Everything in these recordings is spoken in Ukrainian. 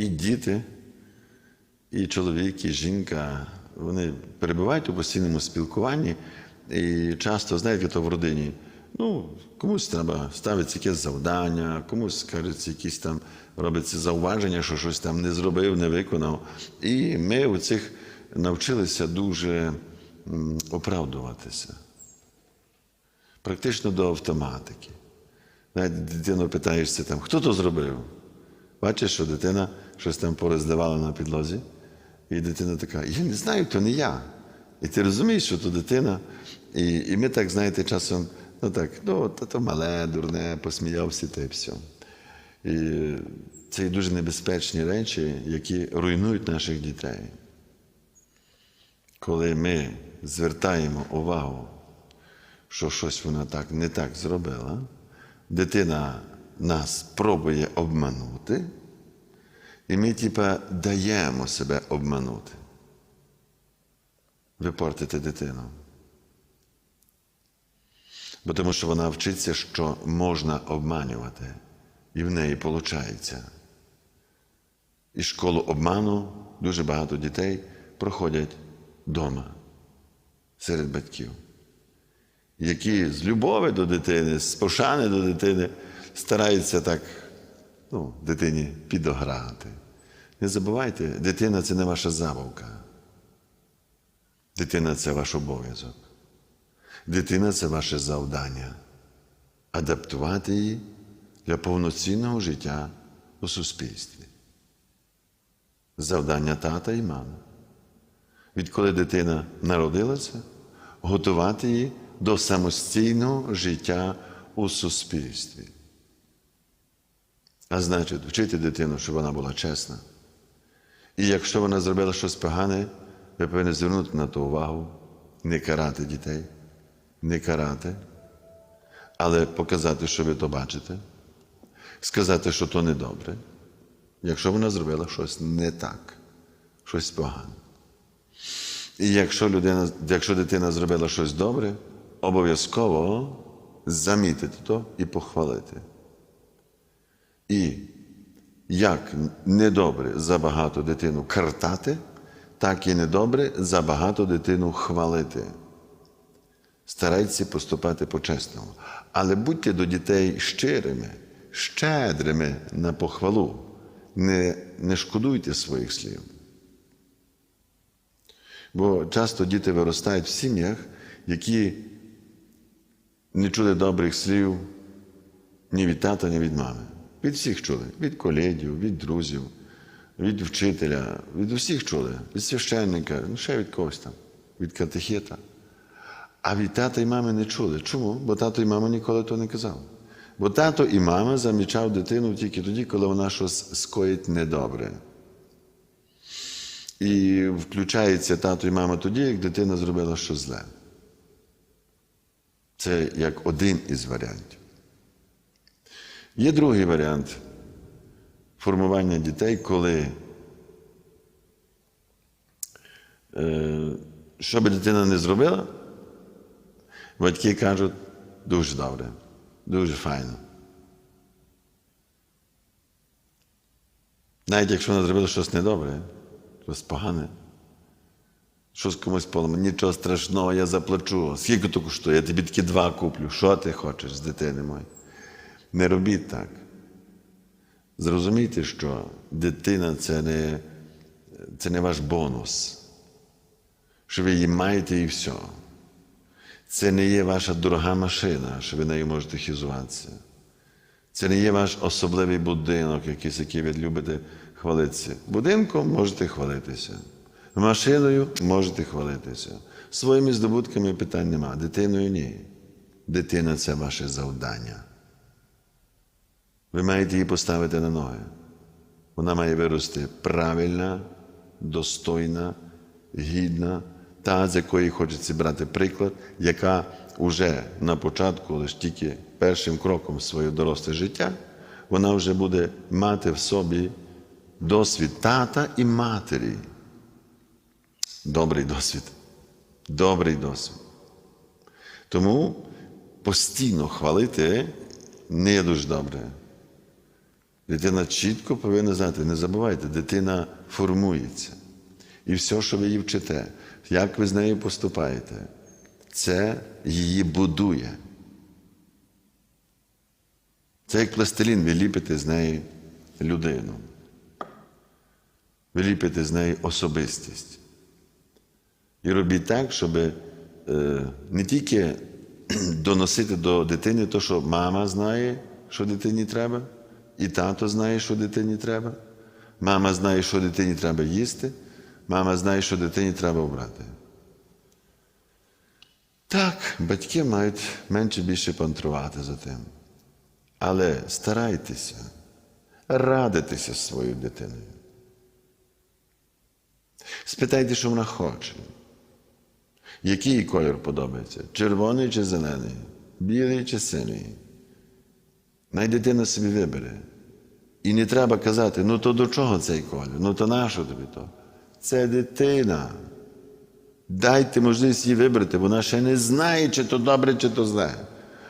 і діти, і чоловік, і жінка, вони перебувають у постійному спілкуванні. І часто, знаєте, то в родині, ну, комусь треба ставиться якесь завдання, комусь кажеться, якісь там робиться зауваження, що щось там не зробив, не виконав. І ми у цих навчилися дуже оправдуватися. Практично до автоматики. Навіть дитину питаєшся там, хто то зробив? Бачиш, що дитина щось там порозливала на підлозі, і дитина така, я не знаю, то не я. І ти розумієш, що то дитина. І, і ми так, знаєте, часом, ну так, ну, то, то мале, дурне, посміявся та й все. І це дуже небезпечні речі, які руйнують наших дітей. Коли ми звертаємо увагу, що щось вона так не так зробила, дитина нас пробує обманути, і ми, типа, даємо себе обманути. Ви портите дитину. Бо тому що вона вчиться, що можна обманювати, і в неї виходить. І школу обману дуже багато дітей проходять вдома серед батьків, які з любові до дитини, з пошани до дитини стараються так ну, дитині підограти. Не забувайте, дитина це не ваша забавка. Дитина це ваш обов'язок. Дитина це ваше завдання. Адаптувати її для повноцінного життя у суспільстві. Завдання тата і мами. Відколи дитина народилася, готувати її до самостійного життя у суспільстві. А значить, вчити дитину, щоб вона була чесна. І якщо вона зробила щось погане, ви повинні звернути на то увагу, не карати дітей, не карати, але показати, що ви то бачите, сказати, що то недобре, якщо вона зробила щось не так, щось погане. І якщо, людина, якщо дитина зробила щось добре, обов'язково замітити то і похвалити. І як недобре забагато дитину картати, так і недобре забагато дитину хвалити. Старайтеся поступати по-чесному. Але будьте до дітей щирими, щедрими на похвалу. Не, не шкодуйте своїх слів. Бо часто діти виростають в сім'ях, які не чули добрих слів ні від тата, ні від мами. Від всіх чули, від колегів, від друзів, від вчителя, від усіх чули, від священника, ну ще від когось там, від катехета. А від тата і мами не чули. Чому? Бо тато і мама ніколи то не казав. Бо тато і мама замічав дитину тільки тоді, коли вона щось скоїть недобре. І включається тато і мама тоді, як дитина зробила щось зле. Це як один із варіантів. Є другий варіант формування дітей, коли е, що би дитина не зробила, батьки кажуть дуже добре, дуже файно. Навіть якщо вона зробила щось недобре, щось погане, щось комусь поламано, нічого страшного, я заплачу. Скільки то коштує? Я тобі такі два куплю. Що ти хочеш з дитини моєї? Не робіть так. Зрозумійте, що дитина це не, це не ваш бонус, що ви її маєте і все. Це не є ваша дорога машина, що ви нею можете хізуватися. Це не є ваш особливий будинок, якийсь, який ви любите хвалитися. Будинком можете хвалитися. Машиною можете хвалитися. Своїми здобутками питань нема. Дитиною ні. Дитина це ваше завдання. Ви маєте її поставити на ноги. Вона має вирости правильна, достойна, гідна, та, з якої хочеться брати приклад, яка вже на початку, лише тільки першим кроком в своє доросле життя, вона вже буде мати в собі досвід тата і матері. Добрий досвід. Добрий досвід. Тому постійно хвалити не дуже добре. Дитина чітко повинна знати, не забувайте, дитина формується. І все, що ви її вчите, як ви з нею поступаєте, це її будує. Це як пластилін, ви ліпите з неї людину. Ви ліпите з неї особистість. І робіть так, щоб е, не тільки доносити до дитини те, що мама знає, що дитині треба, і тато знає, що дитині треба. Мама знає, що дитині треба їсти, мама знає, що дитині треба обрати. Так, батьки мають менше більше пантрувати за тим. Але старайтеся радитися з своєю дитиною. Спитайте, що вона хоче. Який їй колір подобається? Червоний чи зелений, білий чи синій. Най дитина собі вибере. І не треба казати, ну то до чого цей колір? Ну то нащо тобі то? Це дитина. Дайте можливість їй вибрати, вона ще не знає, чи то добре, чи то зле.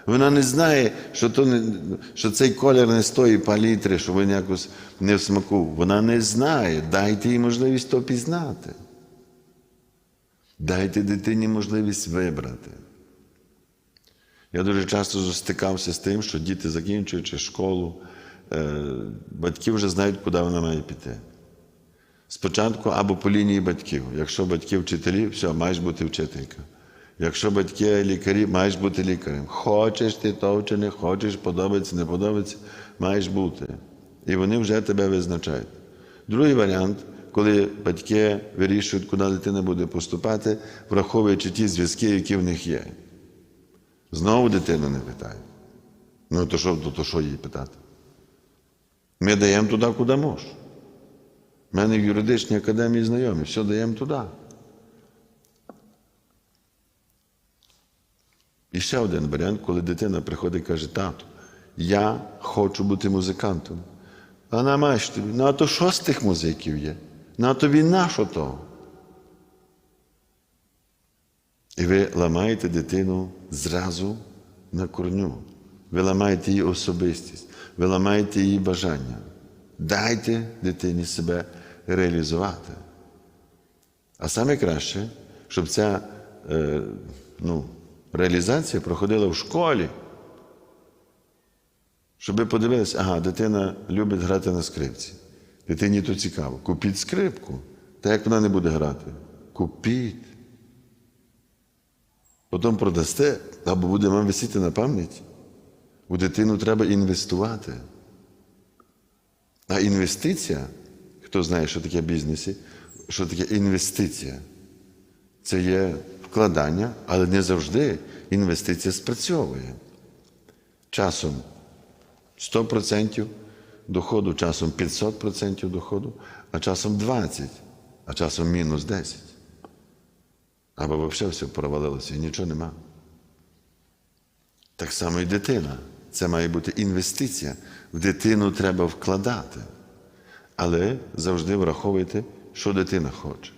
Вона не знає, що то не, що цей колір не з тої палітри, що він якось не в смаку. Вона не знає. Дайте їй можливість то пізнати. Дайте дитині можливість вибрати. Я дуже часто стикався з тим, що діти, закінчуючи школу, е, батьки вже знають, куди вона має піти. Спочатку або по лінії батьків. Якщо батьки вчителі, все, маєш бути вчителька. Якщо батьки лікарі, маєш бути лікарем. Хочеш ти то чи не хочеш, подобається, не подобається, маєш бути. І вони вже тебе визначають. Другий варіант, коли батьки вирішують, куди дитина буде поступати, враховуючи ті зв'язки, які в них є. Знову дитину не питають. Ну, то що, то, то що їй питати? Ми даємо туди, куди можеш. У мене в юридичній академії знайомі, все даємо туди. І ще один варіант, коли дитина приходить і каже, тату, я хочу бути музикантом. А вона маєш тобі, ну а то що з тих музиків є? Ну а тобі на що то? І ви ламаєте дитину зразу на корню. Ви ламаєте її особистість, ви ламаєте її бажання. Дайте дитині себе реалізувати. А саме краще, щоб ця е, ну, реалізація проходила в школі. Щоб ви подивилися, ага, дитина любить грати на скрипці. Дитині то цікаво. Купіть скрипку. Та як вона не буде грати? Купіть. Потім продасте, або буде вам висіти на пам'ять. У дитину треба інвестувати. А інвестиція, хто знає, що таке бізнесі, що таке інвестиція? Це є вкладання, але не завжди інвестиція спрацьовує. Часом 100% доходу, часом 500% доходу, а часом 20%, а часом мінус 10%. Або взагалі все провалилося і нічого нема. Так само і дитина. Це має бути інвестиція. В дитину треба вкладати. Але завжди враховуйте, що дитина хоче.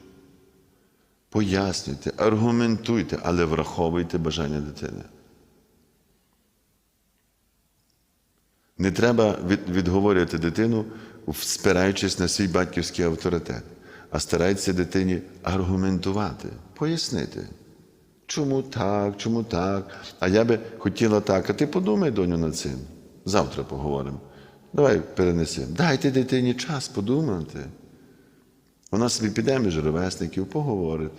Пояснюйте, аргументуйте, але враховуйте бажання дитини. Не треба відговорювати дитину, спираючись на свій батьківський авторитет, а старайтеся дитині аргументувати, пояснити. Чому так, чому так? А я би хотіла так. А ти подумай, доню, над цим. Завтра поговоримо. Давай перенесемо. Дайте дитині час подумати. Вона собі піде між ровесників, поговорить.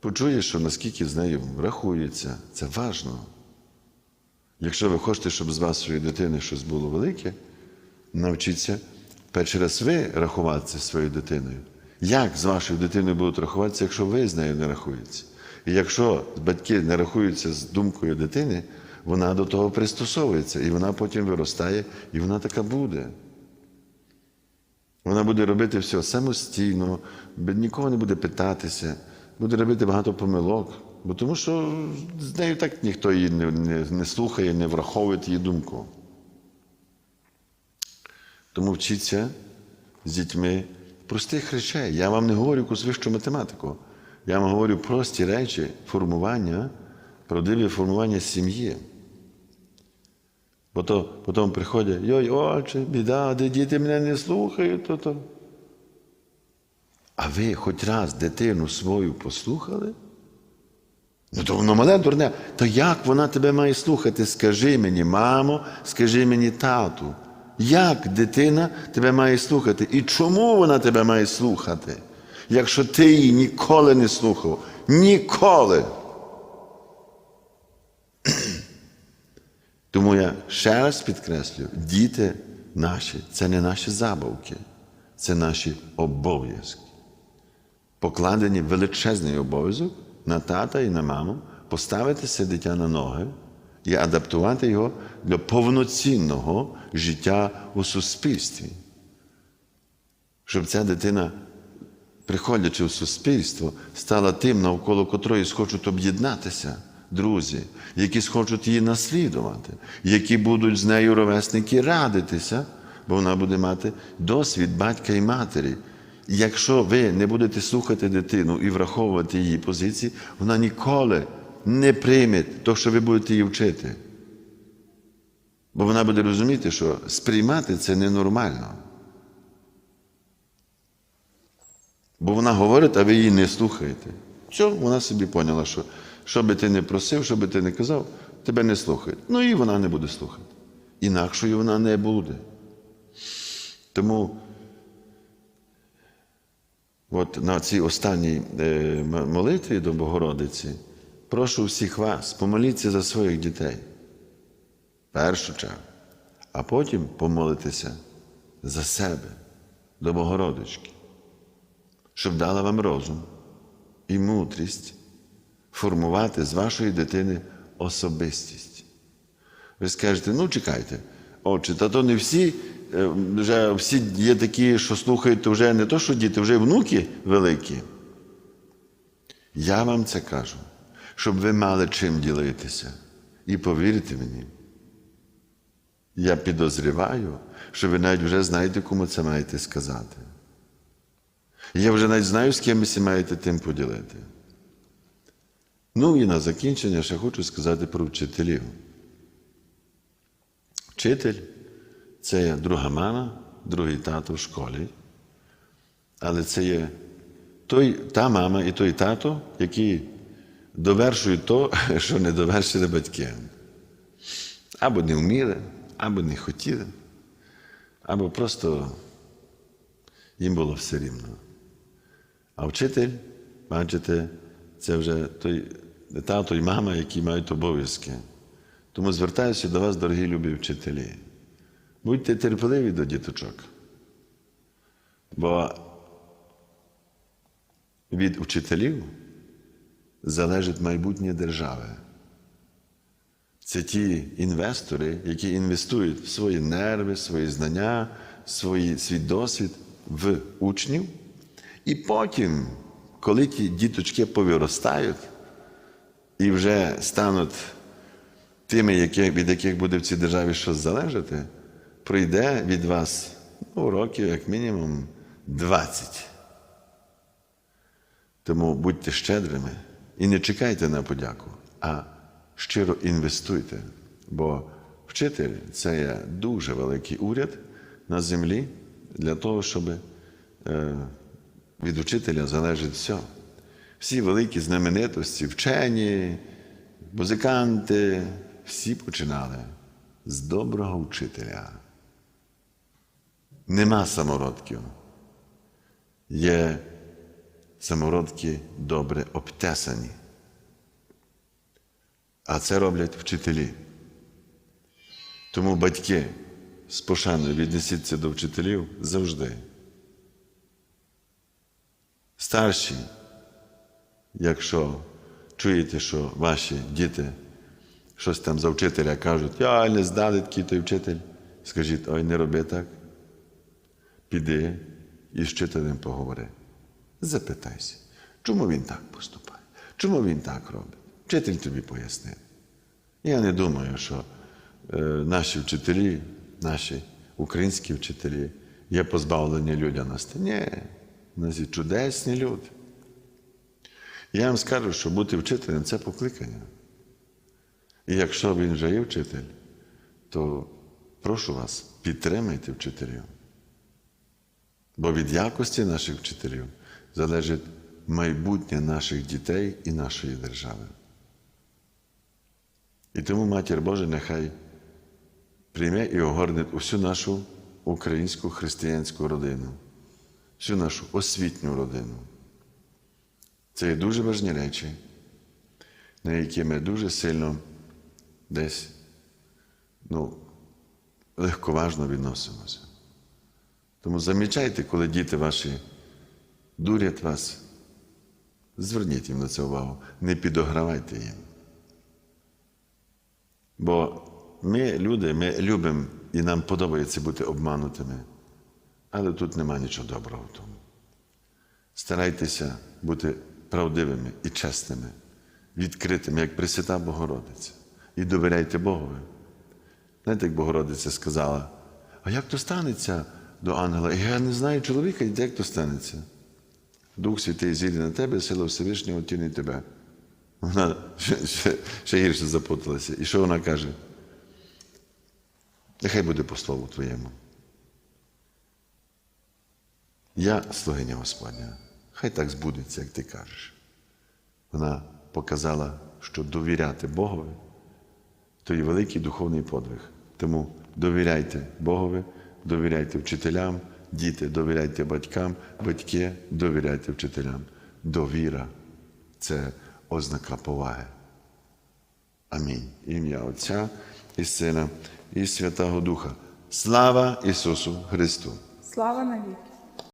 Почує, що наскільки з нею рахується. Це важливо. Якщо ви хочете, щоб з вашої дитини щось було велике, навчіться перший раз ви рахуватися своєю дитиною. Як з вашою дитиною будуть рахуватися, якщо ви з нею не рахуєтеся? І якщо батьки не рахуються з думкою дитини, вона до того пристосовується, і вона потім виростає, і вона така буде. Вона буде робити все самостійно, нікого не буде питатися, буде робити багато помилок, бо тому що з нею так ніхто її не, не, не слухає, не враховує її думку. Тому вчіться з дітьми простих речей. Я вам не говорю якусь вищу математику. Я вам говорю прості речі формування, правдиве формування сім'ї. Потім, потім приходять, йой, отче, біда, де діти мене не слухають. То, то. А ви хоч раз дитину свою послухали? Ну, то воно мале дурне. То як вона тебе має слухати? Скажи мені, мамо, скажи мені тату. Як дитина тебе має слухати? І чому вона тебе має слухати? Якщо ти її ніколи не слухав? Ніколи. Тому я ще раз підкреслюю, діти наші це не наші забавки, це наші обов'язки. Покладені величезний обов'язок на тата і на маму поставити це дитя на ноги і адаптувати його для повноцінного життя у суспільстві. Щоб ця дитина, приходячи в суспільство, стала тим, навколо котрої схочуть об'єднатися друзі, які схочуть її наслідувати, які будуть з нею ровесники радитися, бо вона буде мати досвід батька і матері. Якщо ви не будете слухати дитину і враховувати її позиції, вона ніколи не прийме те, що ви будете її вчити. Бо вона буде розуміти, що сприймати це ненормально. Бо вона говорить, а ви її не слухаєте. Все, вона собі поняла, що що би ти не просив, що би ти не казав, тебе не слухають. Ну і вона не буде слухати. Інакшою вона не буде. Тому от на цій останній е, молитві до Богородиці прошу всіх вас, помоліться за своїх дітей. Першу чергу. А потім помолитися за себе до Богородички, щоб дала вам розум і мудрість формувати з вашої дитини особистість. Ви скажете, ну чекайте, отче, та то не всі, е, вже всі є такі, що слухають, вже не то, що діти, вже внуки великі. Я вам це кажу, щоб ви мали чим ділитися. І повірте мені, я підозріваю, що ви навіть вже знаєте, кому це маєте сказати. Я вже навіть знаю, з ким ви маєте тим поділити. Ну і на закінчення ще хочу сказати про вчителів. Вчитель це є друга мама, другий тато в школі, але це є той, та мама і той тато, які довершують то, що не довершили батьки. Або не вміли, або не хотіли, або просто їм було все рівно. А вчитель, бачите, це вже той тато і мама, які мають обов'язки. Тому звертаюся до вас, дорогі любі вчителі. Будьте терпеливі до діточок. Бо від вчителів залежить майбутнє держави. Це ті інвестори, які інвестують в свої нерви, свої знання, свої, свій досвід в учнів. І потім, коли ті діточки повиростають і вже стануть тими, які, від яких буде в цій державі щось залежати, пройде від вас ну, років, як мінімум, 20. Тому будьте щедрими і не чекайте на подяку, а щиро інвестуйте. Бо вчитель це є дуже великий уряд на землі для того, щоб е, від учителя залежить все. Всі великі знаменитості, вчені, музиканти, всі починали з доброго вчителя. Нема самородків. Є самородки добре обтесані. А це роблять вчителі. Тому батьки з пошаною віднесіться до вчителів завжди. Старші, якщо чуєте, що ваші діти щось там за вчителя кажуть, я не здали такий той вчитель, скажіть, ой, не роби так. Піди і з вчителем поговори. Запитайся, чому він так поступає? Чому він так робить? Вчитель тобі пояснив. Я не думаю, що е, наші вчителі, наші українські вчителі є позбавлені людяності. Ні, у нас є чудесні люди. Я вам скажу, що бути вчителем це покликання. І якщо він вже є вчитель, то прошу вас, підтримайте вчителів. Бо від якості наших вчителів залежить майбутнє наших дітей і нашої держави. І тому Матір Божа нехай прийме і огорне усю нашу українську християнську родину, всю нашу освітню родину. Це є дуже важні речі, на які ми дуже сильно десь ну, легковажно відносимося. Тому замічайте, коли діти ваші дурять вас, зверніть їм на це увагу, не підогравайте їм. Бо ми, люди, ми любимо і нам подобається бути обманутими, але тут нема нічого доброго в тому. Старайтеся бути правдивими і чесними, відкритими, як Пресвята Богородиця, і довіряйте Богові. Знаєте, як Богородиця сказала, а як то станеться до ангела? Я не знаю чоловіка, як то станеться. Дух Святий зійде на тебе, сила Всевишнього тінить тебе. Вона ще, ще, ще гірше запуталася. І що вона каже? Нехай буде по слову твоєму. Я слугиня Господня. Хай так збудеться, як ти кажеш. Вона показала, що довіряти Богові то є великий духовний подвиг. Тому довіряйте Богові, довіряйте вчителям, діти, довіряйте батькам, батьки, довіряйте вчителям. Довіра це ознака поваги. Амінь. Ім'я Отця і Сина, і Святого Духа. Слава Ісусу Христу! Слава навіки!